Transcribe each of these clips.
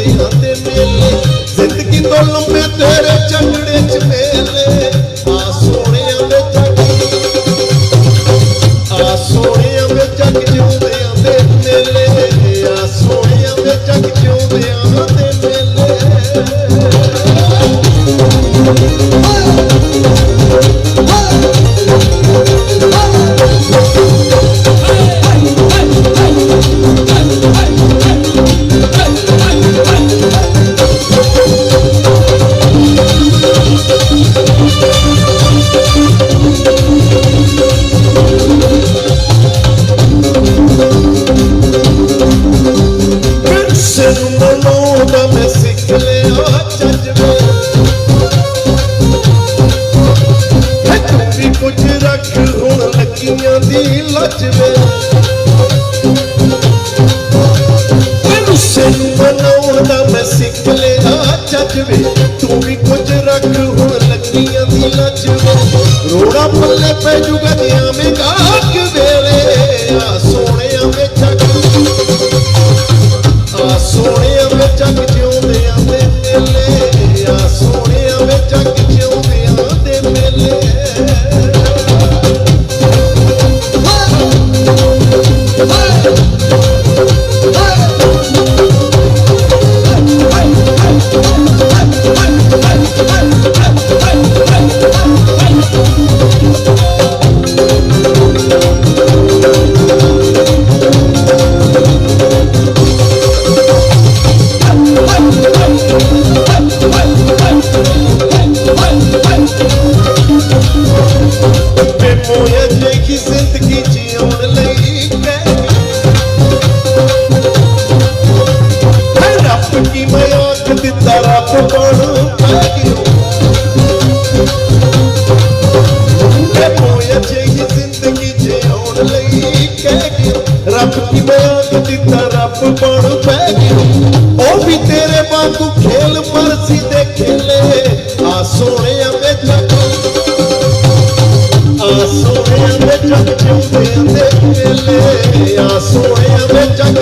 ਜਾਂਦਿਆਂ ਤੇ ਮੇਲੇ ਜ਼ਿੰਦਗੀ ਤੋਂ ਲੰਮੇ ਤੇਰੇ ਚੰਗੜੇ ਚ ਮੇਲੇ। ਆ ਸੋਹਣਿਆਂ ਦੇ ਜੱਗ ਆ ਸੋਹਣਿਆਂ ਦੇ ਜੱਗ ਜਿਉਂਦਿਆਂ ਦੇ ਮੇਲੇ। ਆ ਸੋਹਣਿਆਂ ਦੇ ਜੱਗ ਜਿਉਂਦਿਆਂ ਦੇ ਮੇਲੇ। Oh ਤੈਨੂੰ ਸਿਰ ਬਣਾਉਣ ਮੈਂ ਸਿੱਖ ਲਿਆ ਚੱਜ ਵੇ ਤੂੰ ਵੀ ਕੁਝ ਰੱਖ ਹੁਣ ਲੱਗੀਆਂ ਦੀ ਲੱਜ ਵੇ ਰੋੜਾ ਪੱਲੇ ਪੈ ਜੂਗਾ ਜੇ ਆਵੇਂਗਾ ਦਿੱਤਾ ਰੱਬ ਬਣ ਪੈ ਗਿਆ ਉਹ ਵੀ ਤੇਰੇ ਵਾਂਗੂ ਖੇਲ ਪਰਸੀ ਦੇ ਖੇਲੇ। ਆ ਸੋਹਣਿਆ ਵਿੱਚ ਆ ਸੋਹਣਿਆਂ ਦੇ ਜੱਗ ਜਿਉਂਦਿਆਂ ਦੇ ਆ ਸੋਹਣਿਆਂ ਦੇ ਜੱਗ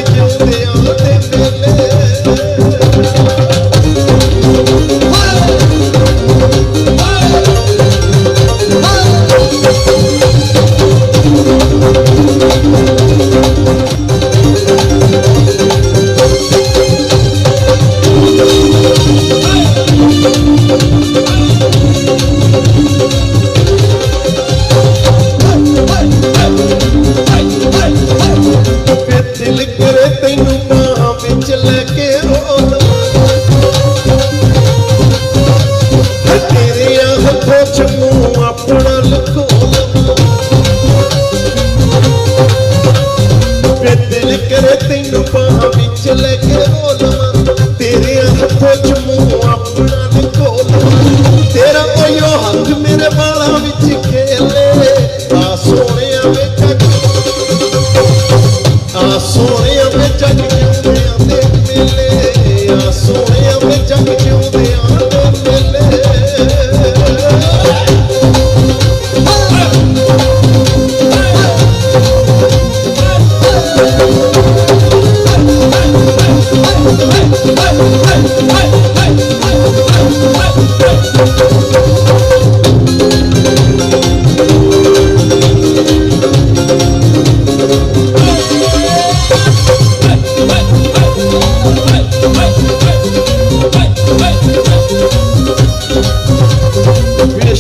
ਵਿੱਚ ਲੈ ਕੇ ਰੋਲ ਤੇਰੇ ਹੱਥੋਂ ਚ ਮੂੰਹ ਆਪਣਾ ਲਕੋ ਤੇਰਾ ਉਹ ਹੱਥ ਮੇਰੇ ਬਾਲਾਂ ਵਿੱਚ ਖੇਲੇ। ਆ ਸੋਹਣਿਆ ਵਿੱਚ ਆ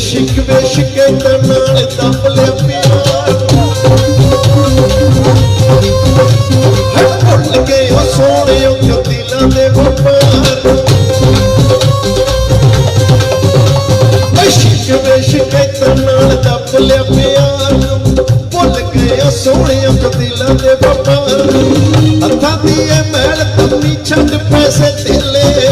ਇਸ਼ਕ ਵੇਸ਼ਕ ਤੇ ਨਾਲ ਪਿਆਰ ਭੁੱਲ ਗਏ ਉਹ ਸੋਹਣਿਓ ਜੋ ਦੇ ਵਪਾਰ। ਇਸ਼ਕ ਦੱਬ ਲਿਆ ਪਿਆਰ ਭੁੱਲ ਗਏ ਉਹ ਸੋਹਣਿਓ ਦੇ ਵਪਾਰ। ਹੱਥਾਂ ਦੀ ਇਹ ਮੈਲ ਤੰਨੀ ਛੱਡ ਪੈਸੇ ਤੇਲੇ।